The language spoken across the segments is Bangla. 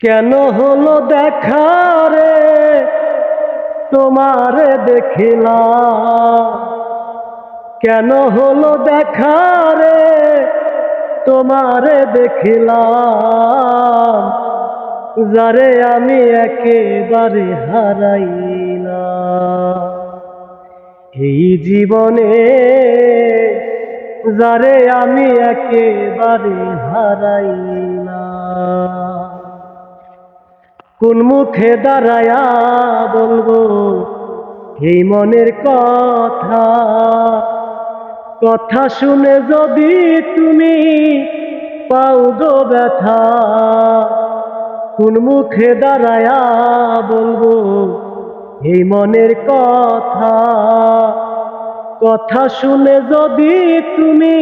কেন হলো দেখা রে? তোমারে দেখিলাম। কেন হলো দেখা রে? তোমারে দেখিলাম। যারে আমি একেবারে হারাইলাম। এই জীবনে যারে আমি একেবারে হারাইলাম। কোন মুখে দাঁড়ায়া বলব? এই মনের কথা। কথা শুনে যদি তুমি পাও গো ব্যথা, কোন মুখে দাঁড়ায়া বলব? এই মনের কথা। কথা শুনে যদি তুমি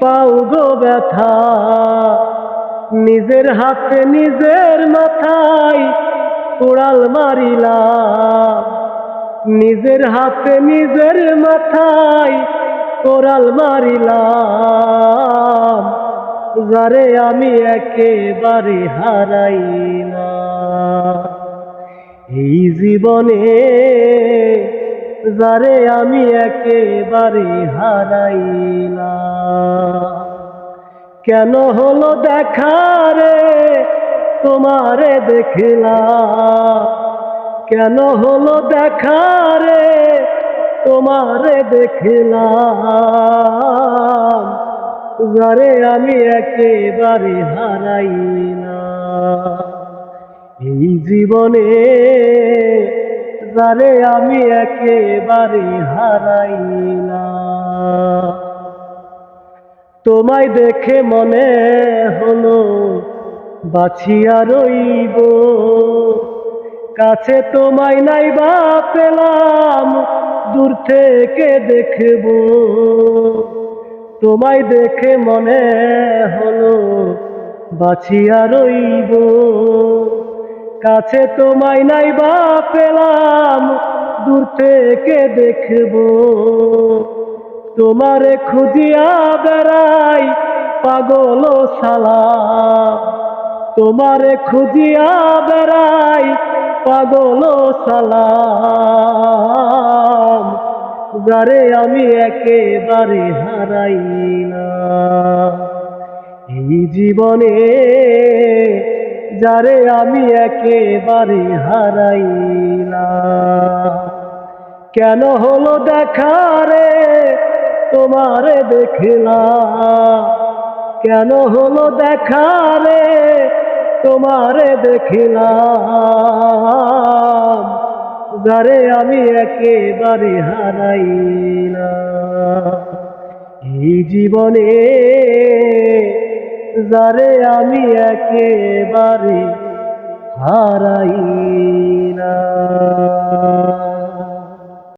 পাও গো ব্যথা নিজের হাতে নিজের মাথায় কোড়াল মারিলাম। নিজের হাতে নিজের মাথায় কোড়াল মারিলাম। যারে আমি একেবারে হারাইলাম। এই জীবনে যারে আমি একেবারে হারাইলাম। কেন হলো দেখা রে? তোমারে দেখিলাম। কেন হলো দেখা রে? তোমারে দেখিলাম। যারে আমি একেবারে হারাইলাম। এই জীবনে যারে আমি একেবারে হারাইলাম। তোমায় দেখে মনে হলো বাছিয়া রইব। কাছে তোমায় নাই বা পেলাম, দূর থেকে দেখব। তোমায় দেখে মনে হলো বাছিয়া রইব। কাছে তোমায় নাই বা পেলাম, দূর থেকে দেখব। তোমারে খুঁজিয়া বেড়াই পাগল সালাম তোমারে খুঁজিয়া বেড়াই পাগল সালাম যারে আমি একেবারে হারাইলাম এই জীবনে যারে আমি একেবারে হারাইলাম কেন হলো দেখা রে? তোমারে দেখলাম। কেন হলো দেখা রে? তোমারে দেখলাম। যারে আমি একেবারে হারাইলাম। এই জীবনে যারে আমি একেবারে হারাইলাম।